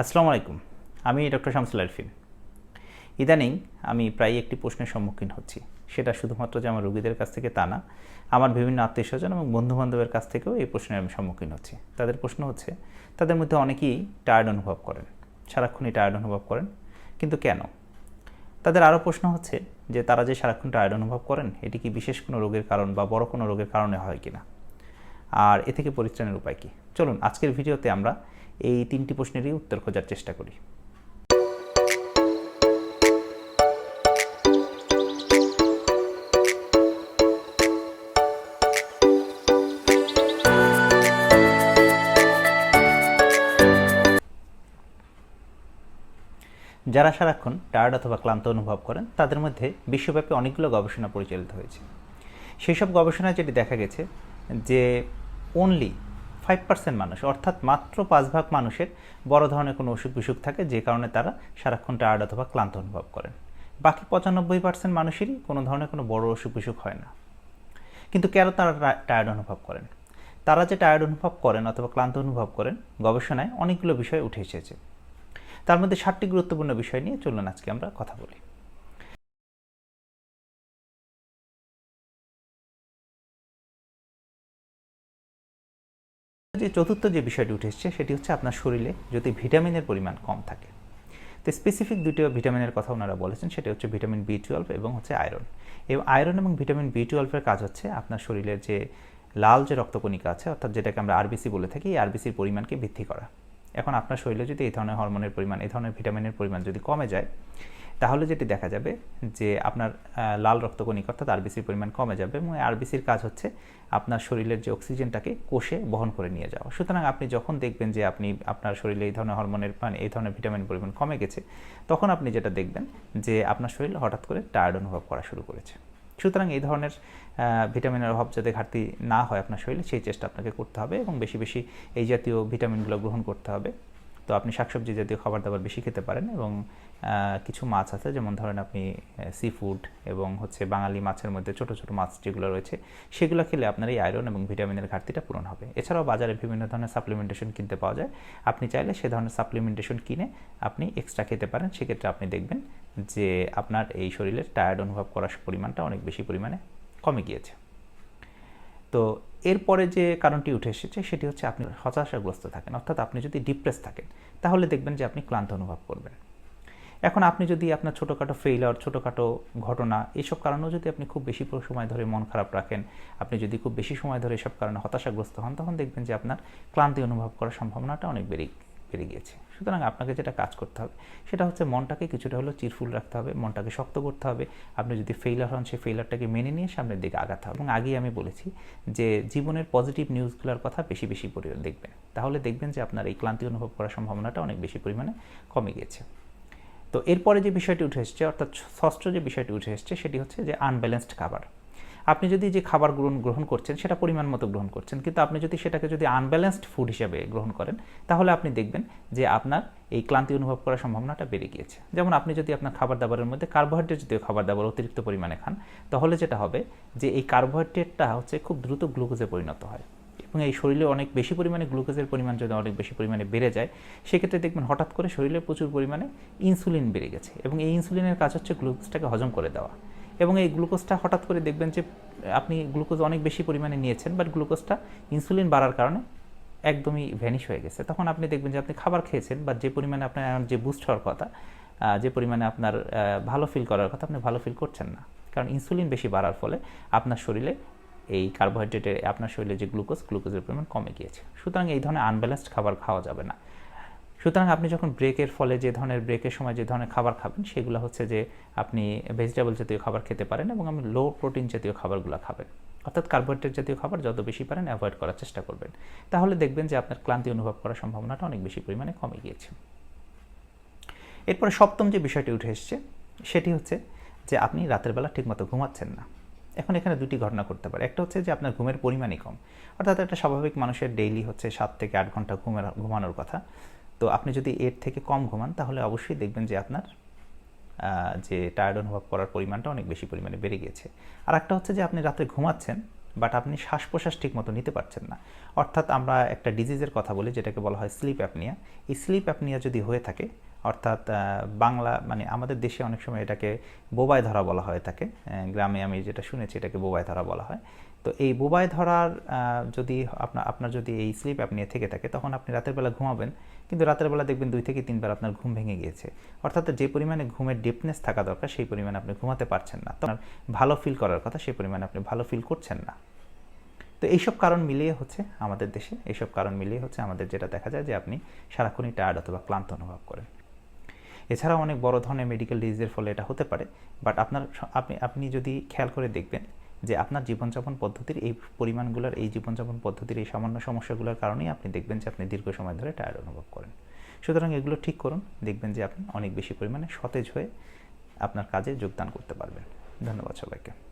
আসসালামু আলাইকুম, আমি ডক্টর শামসুল আরফিন। ইদানিং আমি প্রায় একটি প্রশ্নের সম্মুখীন হচ্ছি। সেটা শুধুমাত্র যে আমার রোগীদের কাছ থেকে তা না, আমার বিভিন্ন আত্মীয় স্বজন এবং বন্ধুবান্ধবের কাছ থেকেও এই প্রশ্নের আমি সম্মুখীন হচ্ছি। তাদের প্রশ্ন হচ্ছে, তাদের মধ্যে অনেকেই টায়ার্ড অনুভব করেন, সারাক্ষণই টায়ার্ড অনুভব করেন, কিন্তু কেন? তাদের আরও প্রশ্ন হচ্ছে যে, তারা যে সারাক্ষণ টায়ার্ড অনুভব করেন, এটি কি বিশেষ কোনো রোগের কারণ বা বড় কোনো রোগের কারণে হয় কি না আর এ থেকে পরিত্রাণের উপায় কী? চলুন, আজকের ভিডিওতে আমরা এই তিনটি প্রশ্নেরই উত্তর খোঁজার চেষ্টা করি। যারা সারাক্ষণ টায়ার্ড অথবা ক্লান্ত অনুভব করেন, তাদের মধ্যে বিশ্বব্যাপী অনেকগুলো গবেষণা পরিচালিত হয়েছে। সেই সব গবেষণায় যেটি দেখা গেছে যে অনলি ফাইভ পার্সেন্ট মানুষ। অর্থাৎ মাত্র পাঁচ ভাগ মানুষের বড় ধরনের কোনো অসুখ বিসুখ থাকে, যে কারণে তারা সারাক্ষণ টায়ার্ড অথবা ক্লান্ত অনুভব করেন। বাকি পঁচানব্বই পার্সেন্ট মানুষেরই কোনো ধরনের কোনো বড় অসুখ বিসুখ হয় না। কিন্তু কেন তারা টায়ার্ড অনুভব করেন? তারা যে টায়ার্ড অনুভব করেন অথবা ক্লান্ত অনুভব করেন, গবেষণায় অনেকগুলো বিষয় উঠে এসেছে। তার মধ্যে সাতটি গুরুত্বপূর্ণ বিষয় নিয়ে চলুন আজকে আমরা কথা বলি। যে চতুর্থ যে বিষয়টি উঠে এসছে, সেটি হচ্ছে আপনার শরীরে যদি ভিটামিনের পরিমাণ কম থাকে। তো স্পেসিফিক দুটো ভিটামিনের কথা ওনারা বলেছেন, সেটা হচ্ছে ভিটামিন বি টুয়েলভ এবং হচ্ছে আয়রন এবং আয়রন এবং ভিটামিন বি টুয়েলভের কাজ হচ্ছে আপনার শরীরের যে লাল যে রক্তকণিকা আছে, অর্থাৎ যেটাকে আমরা আরবিসি বলে থাকি, এই আরবিসির পরিমাণকে বৃদ্ধি করা। এখন আপনার শরীরে যদি এই ধরনের হরমোনের পরিমাণ, এই ধরনের ভিটামিনের পরিমাণ যদি কমে যায় তাহলে যেটি দেখা যাবে যে আপনার লাল রক্তকণিক অর্থাৎ আরবিসির পরিমাণ কমে যাবে এবং আরবিসির কাজ হচ্ছে আপনার শরীরের যে অক্সিজেনটাকে কোষে বহন করে নিয়ে যাওয়া। সুতরাং আপনি যখন দেখবেন যে আপনি আপনার শরীরে এই ধরনের হরমোনের মানে এই ধরনের ভিটামিন পরিমাণ কমে গেছে, তখন আপনি যেটা দেখবেন যে আপনার শরীর হঠাৎ করে টায়ার্ড অনুভব করা শুরু করেছে। সুতরাং এই ধরনের ভিটামিনের অভাব যাতে ঘাটতি না হয় আপনার শরীরে, সেই চেষ্টা আপনাকে করতে হবে এবং বেশি বেশি এই জাতীয় ভিটামিনগুলো গ্রহণ করতে হবে। তো আপনি শাকসবজি জাতীয় খাবার দাবার বেশি খেতে পারেন এবং কিছু মাছ আছে, যেমন ধরেন আপনি সি ফুড এবং হচ্ছে বাঙালি মাছের মধ্যে ছোট ছোট মাছ যেগুলো রয়েছে, সেগুলো খেলে আপনার এই আয়রন এবং ভিটামিনের ঘাটতিটা পূরণ হবে। এছাড়াও বাজারে বিভিন্ন ধরনের সাপ্লিমেন্টেশন কিনতে পাওয়া যায়। আপনি চাইলে সে ধরনের সাপ্লিমেন্টেশন কিনে আপনি এক্সট্রা খেতে পারেন। সেক্ষেত্রে আপনি দেখবেন যে আপনার এই শরীরের টায়ার্ড অনুভব করার পরিমাণটা অনেক বেশি পরিমাণে কমে গিয়েছে। তো এরপরে যে কারণটি উঠে এসেছে, সেটি হচ্ছে আপনি হতাশাগ্রস্ত থাকেন। অর্থাৎ আপনি যদি ডিপ্রেস থাকেন, তাহলে দেখবেন যে আপনি ক্লান্ত অনুভব করবেন। এখন আপনি যদি আপনার ছোটোখাটো ফেইলার ছোটোখাটো ঘটনা, এসব কারণেও যদি আপনি খুব বেশি সময় ধরে মন খারাপ রাখেন, আপনি যদি খুব বেশি সময় ধরে এসব কারণে হতাশাগ্রস্ত হন, তখন দেখবেন যে আপনার ক্লান্তি অনুভব করার সম্ভাবনাটা অনেক বেড়ে বেড়ে গিয়েছে। সুতরাং আপনাকে যেটা কাজ করতে হবে, সেটা হচ্ছে মনটাকে কিছুটা হলেও চিরফুল রাখতে হবে, মনটাকে শক্ত করতে হবে। আপনি যদি ফেইলার হন, সেই ফেইলারটাকে মেনে নিয়ে সামনের দিকে আগাতে হবে। এবং আগেই আমি বলেছি যে জীবনের পজিটিভ নিউজগুলোর কথা বেশি বেশি পরিমাণে দেখবেন। তাহলে দেখবেন যে আপনার এই ক্লান্তি অনুভব করার সম্ভাবনাটা অনেক বেশি পরিমাণে কমে গিয়েছে। তো এরপরে যে বিষয়টি উঠে এসছে, অর্থাৎ ষষ্ঠ যে বিষয়টি উঠে এসছে, সেটি হচ্ছে যে আনব্যালেন্সড খাবার। আপনি যদি যে খাবার গ্রহণ গ্রহণ করছেন, সেটা পরিমাণ মতো গ্রহণ করছেন, কিন্তু আপনি যদি সেটাকে যদি আনব্যালেন্সড ফুড হিসেবে গ্রহণ করেন, তাহলে আপনি দেখবেন যে আপনার এই ক্লান্তি অনুভব করার সম্ভাবনাটা বেড়ে গিয়েছে। যেমন আপনি যদি আপনার খাবার দাবারের মধ্যে কার্বোহাইড্রেট জাতীয় খাবার দাবার অতিরিক্ত পরিমাণে খান, তাহলে যেটা হবে যে এই কার্বোহাইড্রেটটা হচ্ছে খুব দ্রুত গ্লুকোজে পরিণত হয় এবং এই শরীরে অনেক বেশি পরিমাণে গ্লুকোজের পরিমাণ যদি অনেক বেশি পরিমাণে বেড়ে যায়, সেক্ষেত্রে দেখবেন হঠাৎ করে শরীরে প্রচুর পরিমাণে ইনসুলিন বেড়ে গেছে এবং এই ইনসুলিনের কাজ হচ্ছে গ্লুকোজটাকে হজম করে দেওয়া। এবং এই গ্লুকোজটা হঠাৎ করে দেখবেন যে, আপনি গ্লুকোজ অনেক বেশি পরিমাণে নিয়েছেন বাট গ্লুকোজটা ইনসুলিন বাড়ার কারণে একদমই ভ্যানিশ হয়ে গেছে। তখন আপনি দেখবেন যে, আপনি খাবার খেয়েছেন বা যে পরিমাণে আপনার যে বুস্ট হওয়ার কথা যে পরিমাণে আপনার ভালো ফিল করার কথা, আপনি ভালো ফিল করছেন না। কারণ ইনসুলিন বেশি বাড়ার ফলে আপনার শরীরে এই কার্বোহাইড্রেটের আপনার শরীরে যে গ্লুকোজ গ্লুকোজের পরিমাণ কমে গিয়েছে। সুতরাং এই ধরনের আনব্যালেন্সড খাবার খাওয়া যাবে না। সুতরাং আপনি যখন ব্রেকের ফলে যে ধরনের ব্রেকের সময় যে ধরনের খাবার খাবেন, সেগুলো হচ্ছে যে আপনি ভেজিটেবল জাতীয় খাবার খেতে পারেন এবং আপনি লো প্রোটিন জাতীয় খাবারগুলো খাবেন। অর্থাৎ কার্বোহাইড্রেট জাতীয় খাবার যত বেশি পারেন অ্যাভয়েড করার চেষ্টা করবেন। তাহলে দেখবেন যে আপনার ক্লান্তি অনুভব করার সম্ভাবনাটা অনেক বেশি পরিমাণে কমে গিয়েছে। এরপরে সপ্তম যে বিষয়টি উঠে এসছে, সেটি হচ্ছে যে আপনি রাতের বেলা ঠিকমতো ঘুমাচ্ছেন না। এখন এখানে দুটি ঘটনা করতে পারে। একটা হচ্ছে যে আপনার ঘুমের পরিমাণই কম। অর্থাৎ একটা স্বাভাবিক মানুষের ডেইলি হচ্ছে সাত থেকে আট ঘণ্টা ঘুমের, ঘুমানোর কথা। তো আপনি যদি এর থেকে কম ঘুমান, তাহলে অবশ্যই দেখবেন যে আপনার যে টায়ার্ড অনুভব করার পরিমাণটা অনেক বেশি পরিমাণে বেড়ে গিয়েছে। আর একটা হচ্ছে যে আপনি রাতে ঘুমাচ্ছেন বাট আপনি শ্বাস প্রশ্বাস ঠিক মতো নিতে পারছেন না। অর্থাৎ আমরা একটা ডিজিজের কথা বলি, যেটাকে বলা হয় স্লিপ অ্যাপনিয়া এই স্লিপ অ্যাপনিয়া যদি হয়ে থাকে, অর্থাৎ বাংলা মানে আমাদের দেশে অনেক সময় এটাকে বোবায় ধরা বলা হয় থাকে। গ্রামে আমি যেটা শুনেছি, এটাকে বোবায় ধরা বলা হয়। তো এই বোবায় ধরার যদি আপনার আপনার যদি এই স্লিপ অ্যাপনিয়া থেকে থাকে, তখন আপনি রাতের বেলা ঘুমাবেন, কিন্তু রাতের বেলা দেখবেন দুই থেকে তিনবার আপনার ঘুম ভেঙে গিয়েছে। অর্থাৎ যে পরিমাণে ঘুমের ডিপনেস থাকা দরকার, সেই পরিমাণে আপনি ঘুমাতে পারছেন না। তো ভালো ফিল করার কথা, সেই পরিমাণে আপনি ভালো ফিল করছেন না। তো এইসব কারণ মিলিয়ে হচ্ছে আমাদের দেশে, এইসব কারণ মিলিয়ে হচ্ছে আমাদের যেটা দেখা যায় যে আপনি সারাক্ষণই টায়ার্ড অথবা ক্লান্ত অনুভব করেন। এছাড়াও অনেক বড় ধরনের মেডিকেল ডিজিজের ফলে এটা হতে পারে বাট আপনার আপনি আপনি যদি খেয়াল করে দেখবেন যে আপনার জীবনযাপন পদ্ধতির এই পরিমাণগুলোর, এই জীবনযাপন পদ্ধতির এই সামান্য সমস্যাগুলোর কারণেই আপনি দেখবেন যে আপনি দীর্ঘ সময় ধরে টায়ার্ড অনুভব করেন। সুতরাং এগুলো ঠিক করুন, দেখবেন যে আপনি অনেক বেশি পরিমাণে সতেজ হয়ে আপনার কাজে যোগদান করতে পারবেন। ধন্যবাদ সবাইকে।